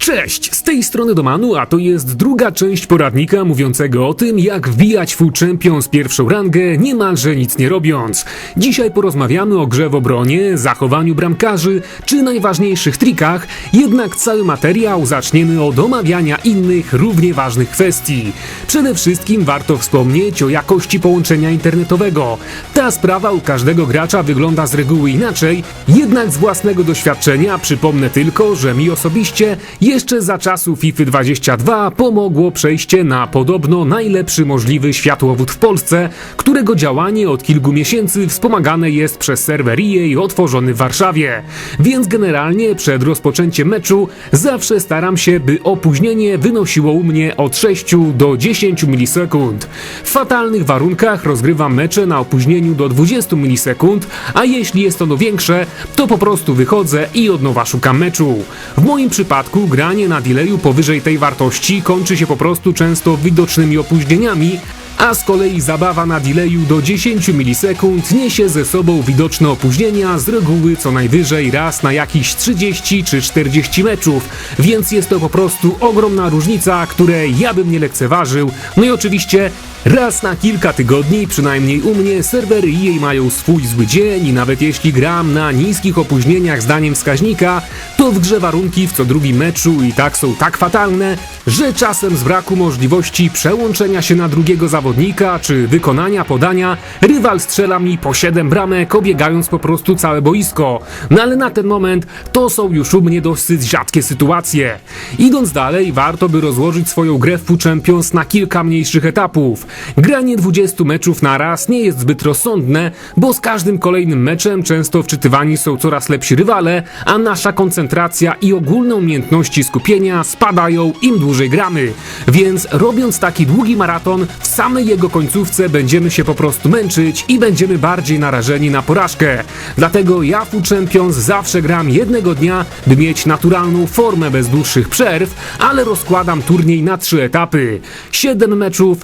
Cześć, z tej strony Domanu, a to jest druga część poradnika mówiącego o tym, jak wbijać full champion z pierwszą rangę, niemalże nic nie robiąc. Dzisiaj porozmawiamy o grze w obronie, zachowaniu bramkarzy, czy najważniejszych trikach, jednak cały materiał zaczniemy od omawiania innych, równie ważnych kwestii. Przede wszystkim warto wspomnieć o jakości połączenia internetowego. Ta sprawa u każdego gracza wygląda z reguły inaczej, jednak z własnego doświadczenia przypomnę tylko, że mi osobiście jeszcze za czasów FIFA 22 pomogło przejście na podobno najlepszy możliwy światłowód w Polsce, którego działanie od kilku miesięcy wspomagane jest przez serwer EA otworzony w Warszawie. Więc generalnie przed rozpoczęciem meczu zawsze staram się, by opóźnienie wynosiło u mnie od 6 do 10 milisekund. W fatalnych warunkach rozgrywam mecze na opóźnieniu do 20 milisekund, a jeśli jest ono większe, to po prostu wychodzę i od nowa szukam meczu. W moim przypadku granie na delayu powyżej tej wartości kończy się po prostu często widocznymi opóźnieniami, a z kolei zabawa na delayu do 10 milisekund niesie ze sobą widoczne opóźnienia z reguły co najwyżej raz na jakieś 30 czy 40 meczów, więc jest to po prostu ogromna różnica, której ja bym nie lekceważył. No i oczywiście Raz na kilka tygodni, przynajmniej u mnie, serwery EA mają swój zły dzień i nawet jeśli gram na niskich opóźnieniach zdaniem wskaźnika, to w grze warunki w co drugim meczu i tak są tak fatalne, że czasem z braku możliwości przełączenia się na drugiego zawodnika czy wykonania podania, rywal strzela mi po 7 bramek, obiegając po prostu całe boisko. No ale na ten moment to są już u mnie dosyć rzadkie sytuacje. Idąc dalej, warto by rozłożyć swoją grę w Champions na kilka mniejszych etapów. Granie 20 meczów na raz nie jest zbyt rozsądne, bo z każdym kolejnym meczem często wczytywani są coraz lepsi rywale, a nasza koncentracja i ogólne umiejętności skupienia spadają im dłużej gramy. Więc robiąc taki długi maraton, w samej jego końcówce będziemy się po prostu męczyć i będziemy bardziej narażeni na porażkę. Dlatego ja Fu Champions zawsze gram jednego dnia, by mieć naturalną formę bez dłuższych przerw, ale rozkładam turniej na trzy etapy. 7 meczów,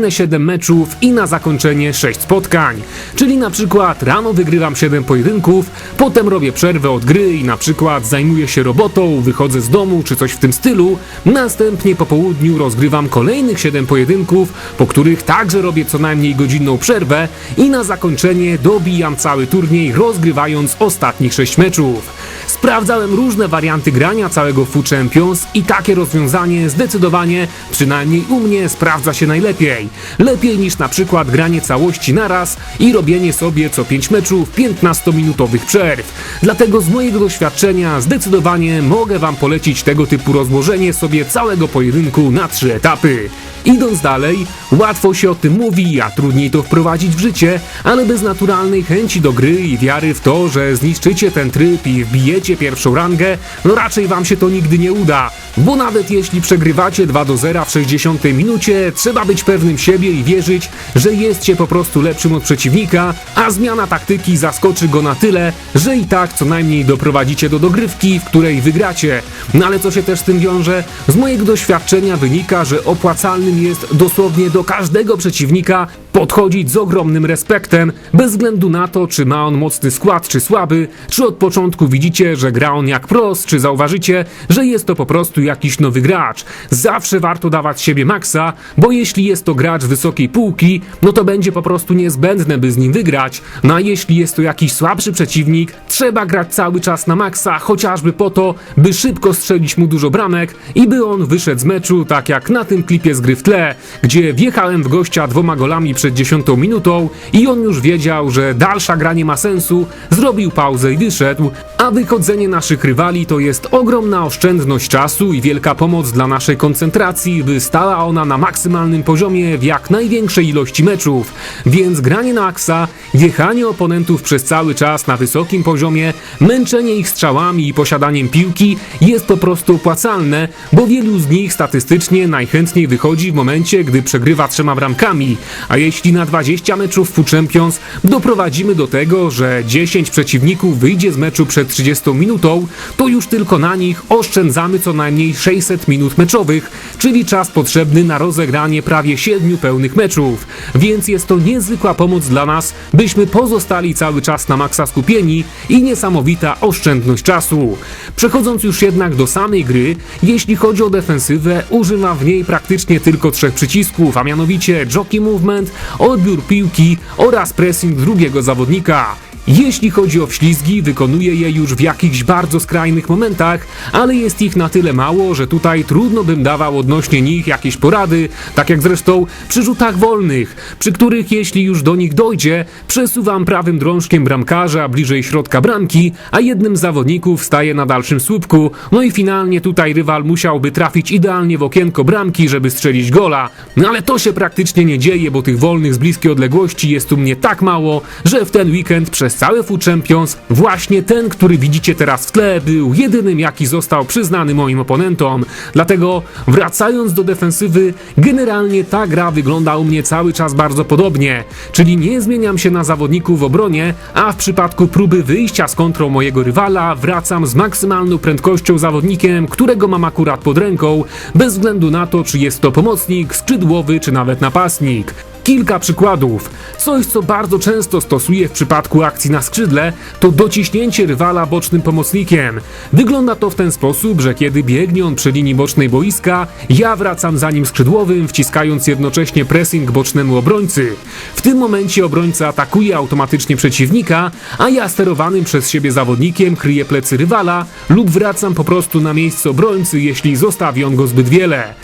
kolejne 7 meczów i na zakończenie 6 spotkań. Czyli na przykład rano wygrywam 7 pojedynków, potem robię przerwę od gry i na przykład zajmuję się robotą, wychodzę z domu czy coś w tym stylu, następnie po południu rozgrywam kolejnych 7 pojedynków, po których także robię co najmniej godzinną przerwę i na zakończenie dobijam cały turniej rozgrywając ostatnich 6 meczów. Sprawdzałem różne warianty grania całego Fu Champions i takie rozwiązanie zdecydowanie, przynajmniej u mnie, sprawdza się najlepiej. Lepiej niż na przykład granie całości naraz i robienie sobie co 5 meczów 15-minutowych przerw. Dlatego z mojego doświadczenia zdecydowanie mogę Wam polecić tego typu rozłożenie sobie całego pojedynku na trzy etapy. Idąc dalej, łatwo się o tym mówi, a trudniej to wprowadzić w życie, ale bez naturalnej chęci do gry i wiary w to, że zniszczycie ten tryb i wbijecie pierwszą rangę, no raczej wam się to nigdy nie uda. Bo nawet jeśli przegrywacie 2 do 0 w 60 minucie, trzeba być pewnym siebie i wierzyć, że jest się po prostu lepszym od przeciwnika, a zmiana taktyki zaskoczy go na tyle, że i tak co najmniej doprowadzicie do dogrywki, w której wygracie. No ale co się też z tym wiąże? Z mojego doświadczenia wynika, że opłacalnym jest dosłownie do każdego przeciwnika podchodzić z ogromnym respektem, bez względu na to, czy ma on mocny skład, czy słaby, czy od początku widzicie, że gra on jak pros, czy zauważycie, że jest to po prostu jakiś nowy gracz. Zawsze warto dawać siebie maksa, bo jeśli jest to gracz wysokiej półki, no to będzie po prostu niezbędne, by z nim wygrać. No a jeśli jest to jakiś słabszy przeciwnik, trzeba grać cały czas na maksa, chociażby po to, by szybko strzelić mu dużo bramek i by on wyszedł z meczu, tak jak na tym klipie z gry w tle, gdzie wjechałem w gościa dwoma golami przed dziesiątą minutą i on już wiedział, że dalsza gra nie ma sensu, zrobił pauzę i wyszedł, a wychodzenie naszych rywali to jest ogromna oszczędność czasu i wielka pomoc dla naszej koncentracji, by stała ona na maksymalnym poziomie w jak największej ilości meczów. Więc granie na aksa, jechanie oponentów przez cały czas na wysokim poziomie, męczenie ich strzałami i posiadaniem piłki jest po prostu opłacalne, bo wielu z nich statystycznie najchętniej wychodzi w momencie, gdy przegrywa trzema bramkami, a jeśli na 20 meczów w Champions doprowadzimy do tego, że 10 przeciwników wyjdzie z meczu przed 30 minutą, to już tylko na nich oszczędzamy co najmniej 600 minut meczowych, czyli czas potrzebny na rozegranie prawie 7 pełnych meczów. Więc jest to niezwykła pomoc dla nas, byśmy pozostali cały czas na maksa skupieni i niesamowita oszczędność czasu. Przechodząc już jednak do samej gry, jeśli chodzi o defensywę, używam w niej praktycznie tylko trzech przycisków, a mianowicie jockey movement, odbiór piłki oraz pressing drugiego zawodnika. Jeśli chodzi o wślizgi, wykonuję je już w jakichś bardzo skrajnych momentach, ale jest ich na tyle mało, że tutaj trudno bym dawał odnośnie nich jakieś porady, tak jak zresztą przy rzutach wolnych, przy których jeśli już do nich dojdzie, przesuwam prawym drążkiem bramkarza bliżej środka bramki, a jednym z zawodników staje na dalszym słupku, no i finalnie tutaj rywal musiałby trafić idealnie w okienko bramki, żeby strzelić gola. No ale to się praktycznie nie dzieje, bo tych wolnych z bliskiej odległości jest u mnie tak mało, że w ten weekend przez cały Food Champions właśnie ten, który widzicie teraz w tle, był jedynym jaki został przyznany moim oponentom. Dlatego wracając do defensywy, generalnie ta gra wygląda u mnie cały czas bardzo podobnie, czyli nie zmieniam się na zawodników w obronie, a w przypadku próby wyjścia z kontrą mojego rywala wracam z maksymalną prędkością zawodnikiem, którego mam akurat pod ręką, bez względu na to, czy jest to pomocnik, skrzydłowy czy nawet napastnik. Kilka przykładów. Coś, co bardzo często stosuję w przypadku akcji na skrzydle, to dociśnięcie rywala bocznym pomocnikiem. Wygląda to w ten sposób, że kiedy biegnie on przy linii bocznej boiska, ja wracam za nim skrzydłowym, wciskając jednocześnie pressing bocznemu obrońcy. W tym momencie obrońca atakuje automatycznie przeciwnika, a ja sterowanym przez siebie zawodnikiem kryję plecy rywala lub wracam po prostu na miejsce obrońcy, jeśli zostawi on go zbyt wiele.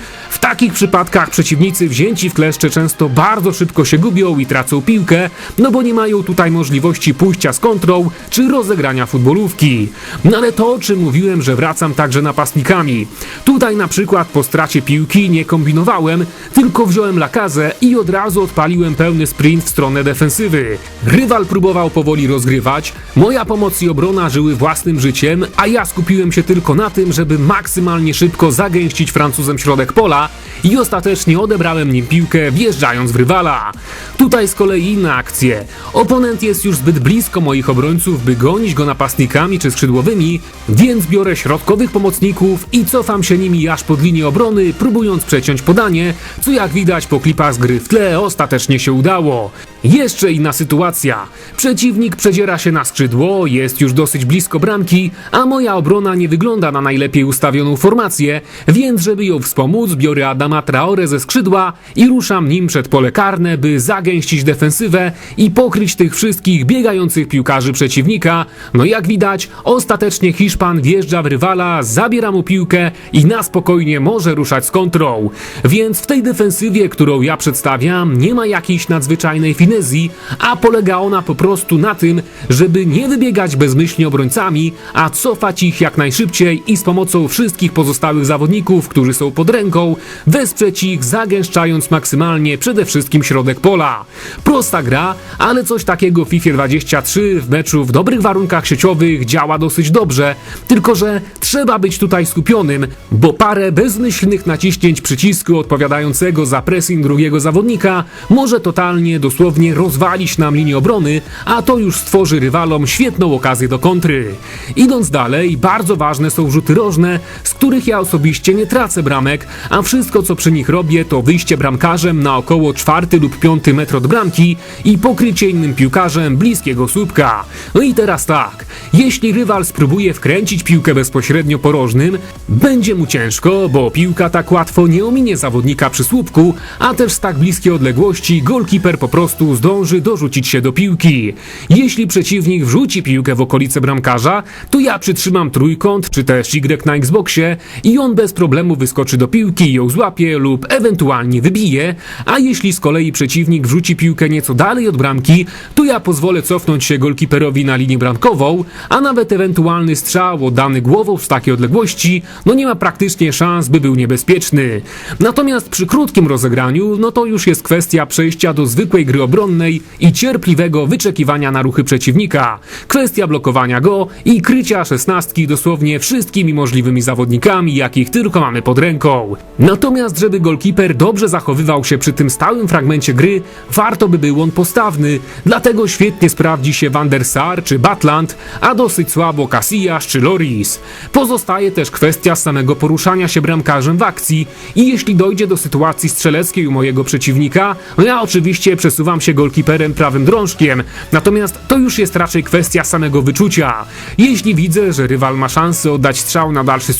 Takich przypadkach przeciwnicy wzięci w kleszcze często bardzo szybko się gubią i tracą piłkę, no bo nie mają tutaj możliwości pójścia z kontrą czy rozegrania futbolówki. No ale to, o czym mówiłem, że wracam także napastnikami. Tutaj na przykład po stracie piłki nie kombinowałem, tylko wziąłem lakazę i od razu odpaliłem pełny sprint w stronę defensywy. Rywal próbował powoli rozgrywać, moja pomoc i obrona żyły własnym życiem, a ja skupiłem się tylko na tym, żeby maksymalnie szybko zagęścić Francuzem środek pola i ostatecznie odebrałem nim piłkę, wjeżdżając w rywala. Tutaj z kolei inne akcje. Oponent jest już zbyt blisko moich obrońców, by gonić go napastnikami czy skrzydłowymi, więc biorę środkowych pomocników i cofam się nimi aż pod linię obrony, próbując przeciąć podanie, co jak widać po klipach z gry w tle ostatecznie się udało. Jeszcze inna sytuacja. Przeciwnik przedziera się na skrzydło, jest już dosyć blisko bramki, a moja obrona nie wygląda na najlepiej ustawioną formację, więc żeby ją wspomóc, biorę Adama Traore ze skrzydła i ruszam nim przed pole karne, by zagęścić defensywę i pokryć tych wszystkich biegających piłkarzy przeciwnika. No jak widać, ostatecznie Hiszpan wjeżdża w rywala, zabiera mu piłkę i na spokojnie może ruszać z kontrą. Więc w tej defensywie, którą ja przedstawiam, nie ma jakiejś nadzwyczajnej finezji, a polega ona po prostu na tym, żeby nie wybiegać bezmyślnie obrońcami, a cofać ich jak najszybciej i z pomocą wszystkich pozostałych zawodników, którzy są pod ręką, wesprzeć ich, zagęszczając maksymalnie przede wszystkim środek pola. Prosta gra, ale coś takiego w FIFA 23 w meczu w dobrych warunkach sieciowych działa dosyć dobrze, tylko że trzeba być tutaj skupionym, bo parę bezmyślnych naciśnięć przycisku odpowiadającego za pressing drugiego zawodnika może totalnie, dosłownie rozwalić nam linię obrony, a to już stworzy rywalom świetną okazję do kontry. Idąc dalej, bardzo ważne są rzuty rożne, z których ja osobiście nie tracę bramek, a wszystko co przy nich robię to wyjście bramkarzem na około czwarty lub piąty metr od bramki i pokrycie innym piłkarzem bliskiego słupka. No i teraz tak, jeśli rywal spróbuje wkręcić piłkę bezpośrednio porożnym, będzie mu ciężko, bo piłka tak łatwo nie ominie zawodnika przy słupku, a też z tak bliskiej odległości golkiper po prostu zdąży dorzucić się do piłki. Jeśli przeciwnik wrzuci piłkę w okolice bramkarza, to ja przytrzymam trójkąt czy też Y na Xboxie i on bez problemu wyskoczy do piłki, ją złapie lub ewentualnie wybije, a jeśli z kolei przeciwnik wrzuci piłkę nieco dalej od bramki, to ja pozwolę cofnąć się golkiperowi na linię bramkową, a nawet ewentualny strzał oddany głową z takiej odległości, no nie ma praktycznie szans, by był niebezpieczny. Natomiast przy krótkim rozegraniu, no to już jest kwestia przejścia do zwykłej gry obronnej i cierpliwego wyczekiwania na ruchy przeciwnika. Kwestia blokowania go i krycia szesnastki dosłownie wszystkimi możliwymi zawodnikami, jakich tylko mamy pod ręką. Natomiast żeby golkiper dobrze zachowywał się przy tym stałym fragmencie gry, warto by był on postawny. Dlatego świetnie sprawdzi się Van der Sar czy Batland, a dosyć słabo Casillas czy Loris. Pozostaje też kwestia samego poruszania się bramkarzem w akcji i jeśli dojdzie do sytuacji strzeleckiej u mojego przeciwnika, no ja oczywiście przesuwam się golkiperem prawym drążkiem, natomiast to już jest raczej kwestia samego wyczucia. Jeśli widzę, że rywal ma szansę oddać strzał na dalszy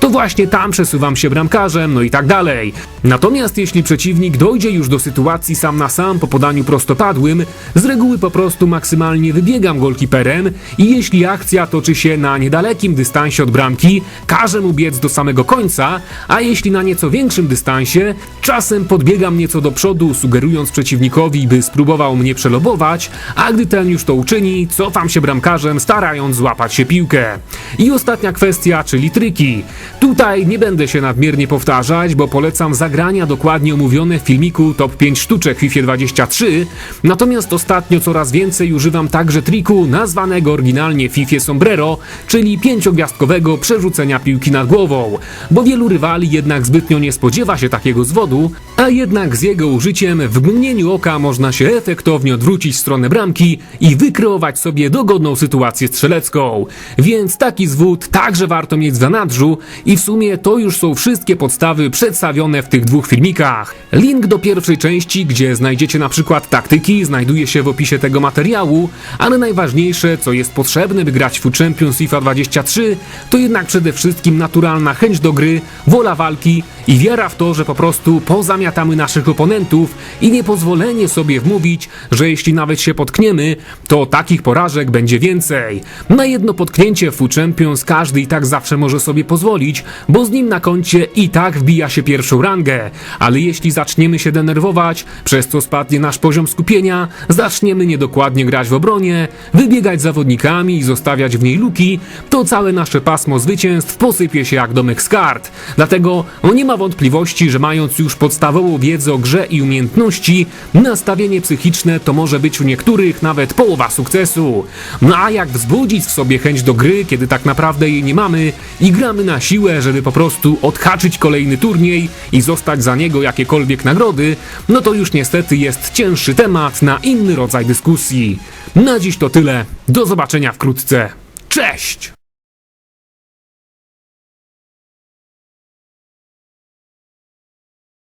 to właśnie tam przesuwam się bramkarzem, no i tak dalej. Natomiast jeśli przeciwnik dojdzie już do sytuacji sam na sam po podaniu prostopadłym, z reguły po prostu maksymalnie wybiegam golkiperem i jeśli akcja toczy się na niedalekim dystansie od bramki, każę mu biec do samego końca, a jeśli na nieco większym dystansie, czasem podbiegam nieco do przodu, sugerując przeciwnikowi, by spróbował mnie przelobować, a gdy ten już to uczyni, cofam się bramkarzem, starając złapać się piłkę. I ostatnia kwestia, czyli Tutaj nie będę się nadmiernie powtarzać, bo polecam zagrania dokładnie omówione w filmiku Top 5 sztuczek FIFA 23, natomiast ostatnio coraz więcej używam także triku nazwanego oryginalnie FIFA Sombrero, czyli pięciogwiazdkowego przerzucenia piłki nad głową, bo wielu rywali jednak zbytnio nie spodziewa się takiego zwodu, a jednak z jego użyciem w mgnieniu oka można się efektownie odwrócić w stronę bramki i wykreować sobie dogodną sytuację strzelecką. Więc taki zwód także warto mieć w zanadrzu i w sumie to już są wszystkie podstawy przedstawione w tych dwóch filmikach. Link do pierwszej części, gdzie znajdziecie na przykład taktyki, znajduje się w opisie tego materiału, ale najważniejsze, co jest potrzebne, by grać w Champions FIFA 23, to jednak przede wszystkim naturalna chęć do gry, wola walki i wiara w to, że po prostu pozamiatamy naszych oponentów i niepozwolenie sobie wmówić, że jeśli nawet się potkniemy, to takich porażek będzie więcej. Na jedno potknięcie w Champions każdy i tak zawsze może sobie pozwolić, bo z nim na koncie i tak wbija się pierwszą rangę, ale jeśli zaczniemy się denerwować, przez co spadnie nasz poziom skupienia, zaczniemy niedokładnie grać w obronie, wybiegać zawodnikami i zostawiać w niej luki, to całe nasze pasmo zwycięstw posypie się jak domek z kart. Dlatego no nie ma wątpliwości, że mając już podstawową wiedzę o grze i umiejętności, nastawienie psychiczne to może być u niektórych nawet połowa sukcesu. No a jak wzbudzić w sobie chęć do gry, kiedy tak naprawdę jej nie mamy i gramy na siłę, żeby po prostu odhaczyć kolejny turniej i zostać za niego jakiekolwiek nagrody, no to już niestety jest cięższy temat na inny rodzaj dyskusji. Na dziś to tyle. Do zobaczenia wkrótce. Cześć!